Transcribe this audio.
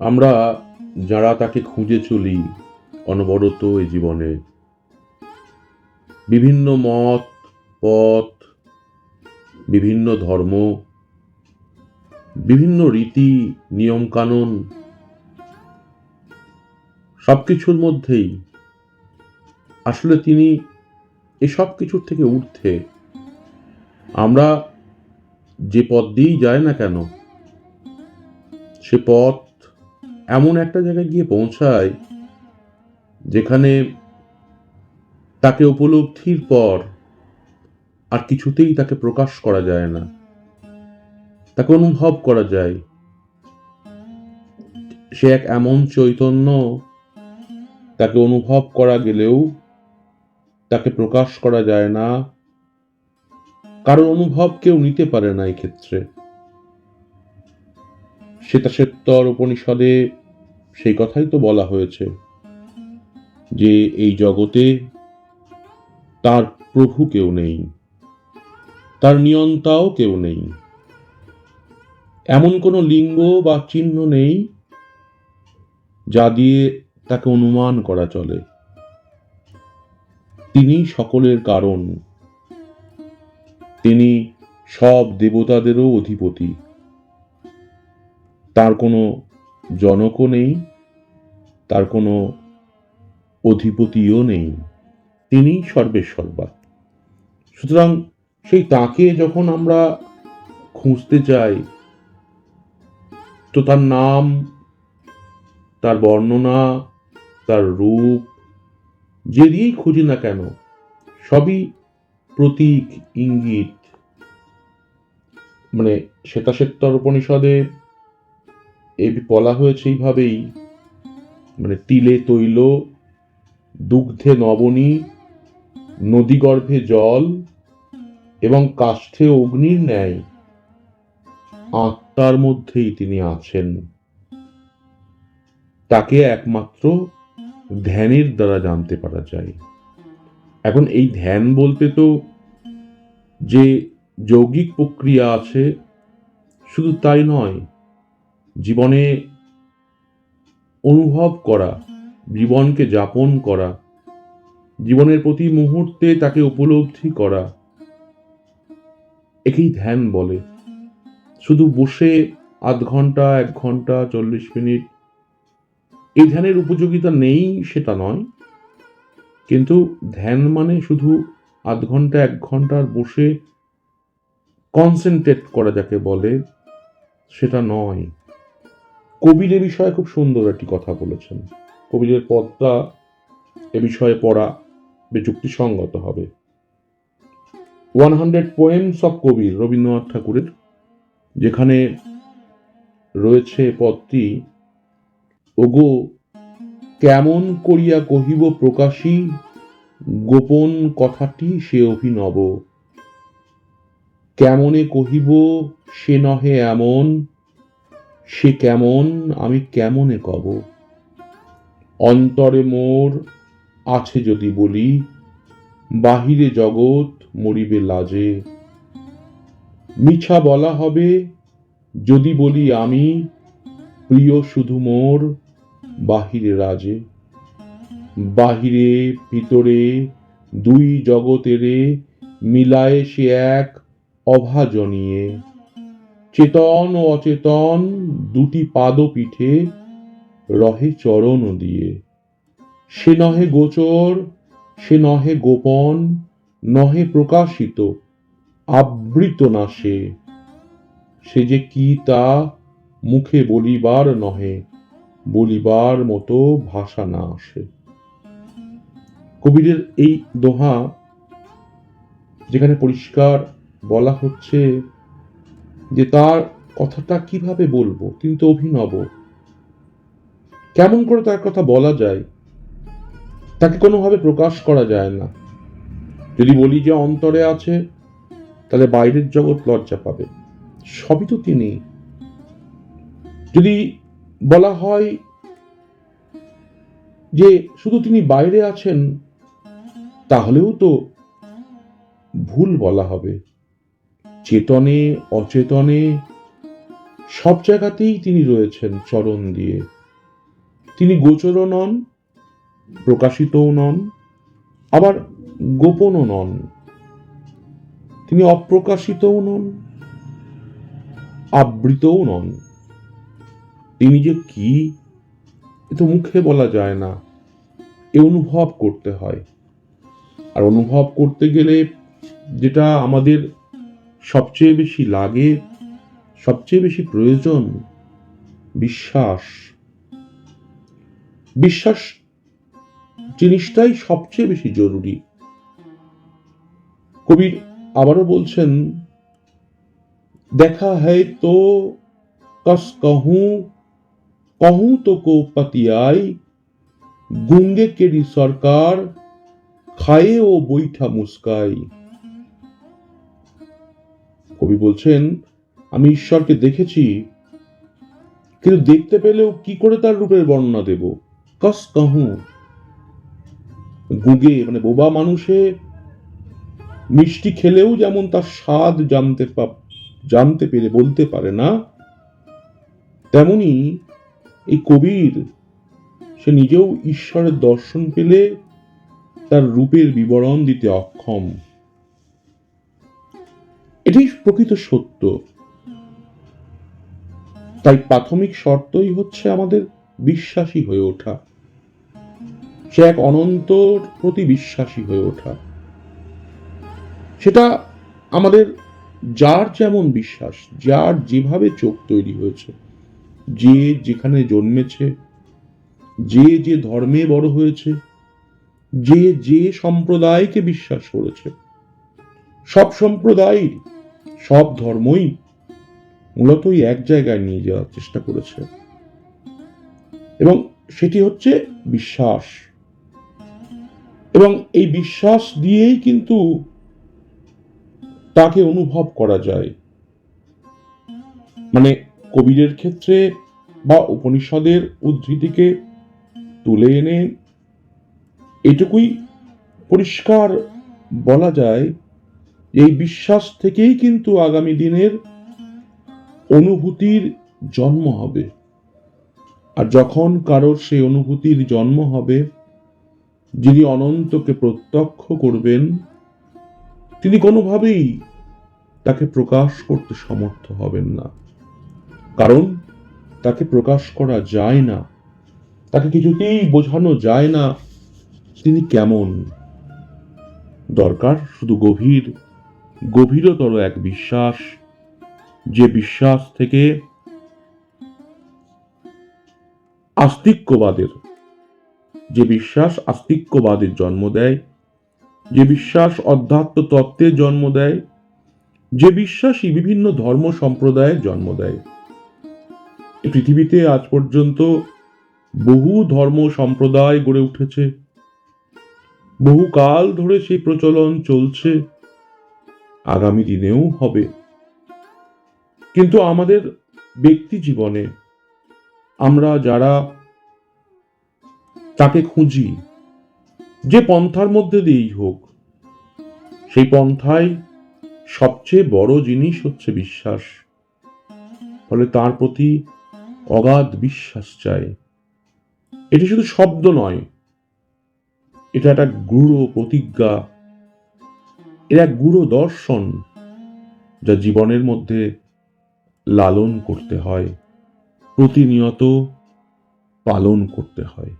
আমরা যারা তাকে খুঁজে চলি অনবরত এই জীবনে। বিভিন্ন মত, পথ, বিভিন্ন ধর্ম, বিভিন্ন রীতি, নিয়মকানুন সব কিছুর মধ্যেই আসলে তিনি এই সব কিছুর থেকে ঊর্ধ্বে। আমরা যে পথ দিয়েই যায় না কেন, সে পথ এমন একটা জায়গায় গিয়ে পৌঁছায় যেখানে তাকে উপলব্ধির পর আর কিছুতেই তাকে প্রকাশ করা যায় না। তাকে অনুভব করা যায়। সে এক এমন চৈতন্য, তাকে অনুভব করা গেলেও তাকে প্রকাশ করা যায় না। কারও অনুভব কেউ নিতে পারে না ক্ষেত্রে শ্বেতাশ্বেতর উপনিষদে সেই কথাই তো বলা হয়েছে, যে এই জগতে তার প্রভু কেউ নেই, তার নিয়ন্তাও কেউ নেই। এমন কোনো লিঙ্গ বা চিহ্ন নেই যা দিয়ে তাকে অনুমান করা চলে। তিনি সকলের কারণ। তিনি সব দেবতাদেরও অধিপতি। তার কোনো জনকও নেই, তার কোনো অধিপতিও নেই তিনি সর্বেসর্বা সুতরাং সেই তাকে যখন আমরা খুঁজতে চাই তো তার নাম, তার বর্ণনা, তার রূপ, যে দিয়েই খুঁজি না কেন, সবই প্রতীক, ইঙ্গিত। মানে শ্বেতাশ্বেতর উপনিষদে এ বলা হয়েছে এইভাবেই মানে তিলে তৈল, দুগ্ধে নবনী, নদীগর্ভে জল এবং কাষ্ঠে অগ্নির ন্যায় আত্মার মধ্যেই তিনি আছেন। তাকে একমাত্র ধ্যানের দ্বারা জানতে পারা যায়। এখন এই ধ্যান বলতে তো যে যৌগিক প্রক্রিয়া আছে, শুধু তাই নয় জীবনে অনুভব করা, জীবনকে যাপন করা, জীবনের প্রতি মুহূর্তে তাকে উপলব্ধি করা, একেই ধ্যান বলে। শুধু বসে আধ ঘণ্টা, এক ঘণ্টা, চল্লিশ মিনিট, এই ধ্যানের উপযোগিতা নেই সেটা নয়। কিন্তু ধ্যান মানে শুধু আধ ঘণ্টা, এক ঘণ্টার বসে কনসেন্ট্রেট করা যাকে বলে, সেটা নয়। কবির এ বিষয়ে খুব সুন্দর একটি কথা বলেছেন। কবিরের পদটা এ বিষয়ে পড়া যুক্তিসঙ্গত হবে। One hundred poems of Kabir Rabindranath ঠাকুরের, যেখানে রয়েছে পদটি, ওগো, কেমন করিয়া কহিব প্রকাশী, গোপন কথাটি সে অভিনব। কেমনে কহিব সে নহে এমন সে কেমন, আমি কেমনে কব? অন্তরে মোর আছে যদি বলি, বাহিরে জগৎ মরিবে লাজে। মিছা বলা হবে, যদি বলি আমি, প্রিয় শুধু মোর বাহিরে রাজে। বাহিরে, ভিতরে, দুই জগতেরে মিলায় সে এক অভাজনীয়ে। চেতন ও অচেতন দুটি পাদপীঠে রহে চরণ দিয়ে। সে নহে গোচর, সে নহে গোপন, নহে প্রকাশিত, আবৃত না সে। সে যে কি তা মুখে বলিবার নহে, বলিবার মতো ভাষা না আসে। কবিরের এই দোহা যেখানে পরিষ্কার বলা হচ্ছে যে তার কথাটা কীভাবে বলব? তিনি তো অভিনব। কেমন করে তার কথা বলা যায়, তাকে কোনোভাবে প্রকাশ করা যায় না। যদি বলি যে অন্তরে আছে, তাহলে বাইরের জগৎ লজ্জা পাবে। সবই তো তিনি। যদি বলা হয় যে শুধু তিনি বাইরে আছেন, তাহলেও তো ভুল বলা হবে। চেতনে, অচেতনে, সব জায়গাতেই তিনি রয়েছেন চরণ দিয়ে। তিনি গোচরও নন, প্রকাশিতও নন, আবার গোপনও নন। তিনি অপ্রকাশিতও নন, আবৃতও নন। তিনি যে কি, এ তো মুখে বলা যায় না। এ অনুভব করতে হয়। আর অনুভব করতে গেলে যেটা আমাদের সবচেয়ে বেশি লাগে, সবচেয়ে বেশি প্রয়োজন বিশ্বাস। বিশ্বাস জিনিসটাই সবচেয়ে বেশি জরুরি। কবির আবারও বলছেন, দেখা হয় তো কস কহু কহু তো কো পাতিয়াই, গুঙ্গে কেরি সরকার, খায়ে ও বৈঠা মুস্কায় কবি বলছেন, আমি ঈশ্বরকে দেখেছি, কিন্তু দেখতে পেলেও কি করে তার রূপের বর্ণনা দেব? কস কাহু? গুগে মানে বোবা মানুষে মিষ্টি খেলেও যেমন তার স্বাদ জানতে জানতে পেরে বলতে পারে না, তেমনি এই কবির, সে নিজেও ঈশ্বরের দর্শন পেলে তার রূপের বিবরণ দিতে অক্ষম। এটাই প্রকৃত সত্য। তাই প্রাথমিক শর্তই হচ্ছে আমাদের বিশ্বাসী হয়ে ওঠা। সে এক অনন্তর প্রতি বিশ্বাসী হয়ে ওঠা। সেটা আমাদের যার যেমন বিশ্বাস, যার যেভাবে চোখ তৈরি হয়েছে, যে যেখানে জন্মেছে, যে যে ধর্মে বড় হয়েছে, যে যে সম্প্রদায়কে বিশ্বাস করেছে, সব সম্প্রদায় সব ধর্মই মূলত এক জায়গায় নিয়ে যাওয়ার চেষ্টা করেছে। এবং সেটি হচ্ছে বিশ্বাস। এবং এই বিশ্বাস দিয়েই কিন্তু তাকে অনুভব করা যায়। মানে কবিরের ক্ষেত্রে বা উপনিষদের উদ্ধৃতিকে তুলে এনে এটুকুই পরিষ্কার বলা যায় এই বিশ্বাস থেকেই কিন্তু আগামী দিনের অনুভূতির জন্ম হবে। আর যখন কারোর সেই অনুভূতির জন্ম হবে, যিনি অনন্তকে প্রত্যক্ষ করবেন, তিনি কোনোভাবেই তাকে প্রকাশ করতে সমর্থ হবেন না। কারণ তাকে প্রকাশ করা যায় না, তাকে কিছুতেই বোঝানো যায় না তিনি কেমন। দরকার শুধু গভীর গভীরতর এক বিশ্বাস, যে বিশ্বাস থেকে আস্তিক্যবাদের, যে বিশ্বাস আস্তিক্যবাদের জন্ম দেয়, যে বিশ্বাস অধ্যাত্ম তত্ত্বের জন্ম দেয়, যে বিশ্বাসই বিভিন্ন ধর্ম সম্প্রদায়ের জন্ম দেয়। পৃথিবীতে আজ পর্যন্ত বহু ধর্ম সম্প্রদায় গড়ে উঠেছে। বহু কাল ধরে সেই প্রচলন চলছে। আগামী দিনেও হবে। কিন্তু আমাদের ব্যক্তি জীবনে আমরা যারা তাকে খুঁজি, যে পন্থার মধ্যে দিয়েই হোক, সেই পন্থায় সবচেয়ে বড় জিনিস হচ্ছে বিশ্বাস। ফলে তার প্রতি অগাধ বিশ্বাস চাই। এটি শুধু শব্দ নয়, এটা একটা গূঢ় প্রতিজ্ঞা এর এক গূঢ় দর্শন যা জীবনের মধ্যে লালন করতে হয় প্রতিনিয়ত পালন করতে হয়।